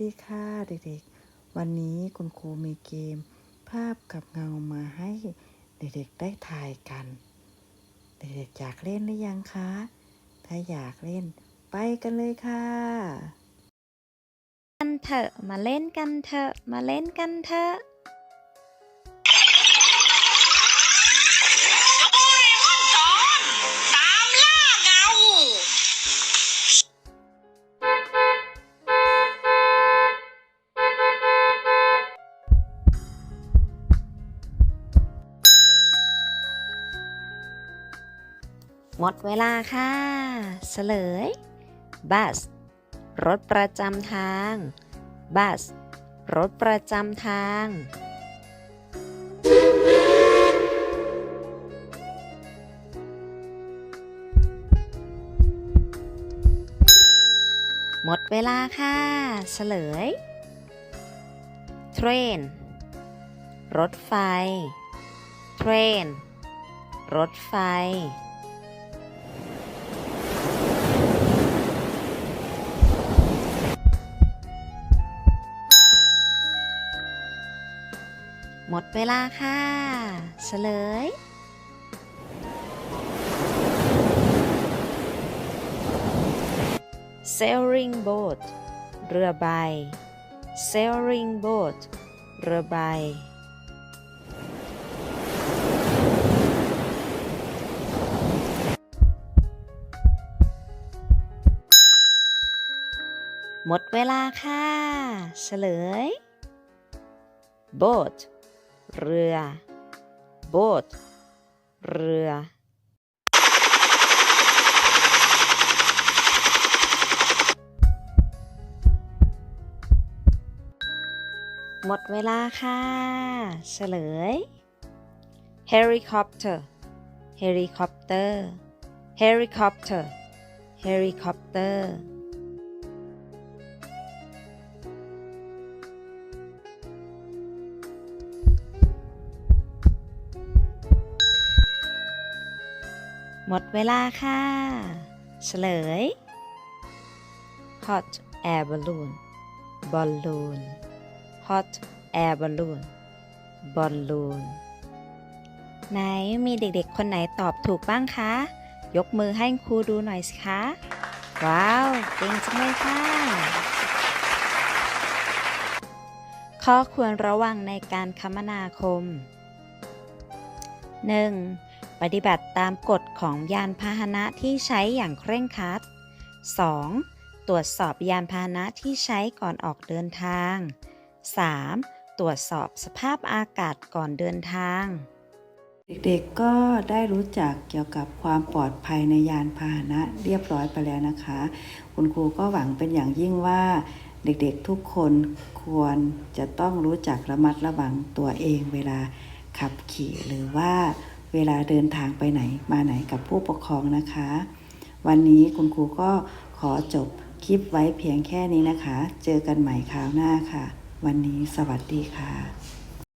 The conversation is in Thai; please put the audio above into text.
ดีค่ะเด็กๆ วันนี้คุณครูมีเกม ภาพกับเงามาให้เด็กๆได้ถ่ายกัน เด็กๆอยากเล่นหรือยังคะ ถ้าอยากเล่นไปกันเลยค่ะ กันเถอะมาเล่นกันเถอะมาเล่นกันเถอะ หมดเวลาค่ะเฉลย บัส รถประจำทาง บัส รถประจำทาง หมดเวลาค่ะเฉลย train รถไฟ train รถไฟ หมดเวลาค่ะเฉลย sailing boat เรือใบ sailing boat เรือใบ หมดเวลาค่ะ เฉลย boat เรือ boat เรือ หมดเวลาค่ะเฉลย helicopter helicopter helicopter helicopter หมดเวลาค่ะ เฉลย hot air balloon balloon hot air balloon balloon ไหนมีเด็กๆ คนไหนตอบถูกบ้างคะ ยกมือให้ครูดูหน่อยสิคะ ว้าว เก่งจังเลยค่ะ ข้อควรระวังในการคมนาคม 1. ปฏิบัติตามกฎของยานพาหนะที่ใช้อย่างเคร่งครัด 2. ตรวจสอบยานพาหนะที่ใช้ก่อนออกเดินทาง 3. ตรวจสอบสภาพอากาศก่อนเดินทาง เด็กๆ ก็ได้รู้จักเกี่ยวกับความปลอดภัยในยานพาหนะเรียบร้อยไปแล้วนะคะ คุณครูก็หวังเป็นอย่างยิ่งว่าเด็กๆ ทุกคนควรจะต้องรู้จักระมัดระวังตัวเองเวลาขับขี่หรือว่า เวลาเดินทางไปไหนมาไหนกับผู้ปกครองนะคะ วันนี้คุณครูก็ขอจบคลิปไว้เพียงแค่นี้นะคะ เจอกันใหม่คราวหน้าค่ะ วันนี้สวัสดีค่ะ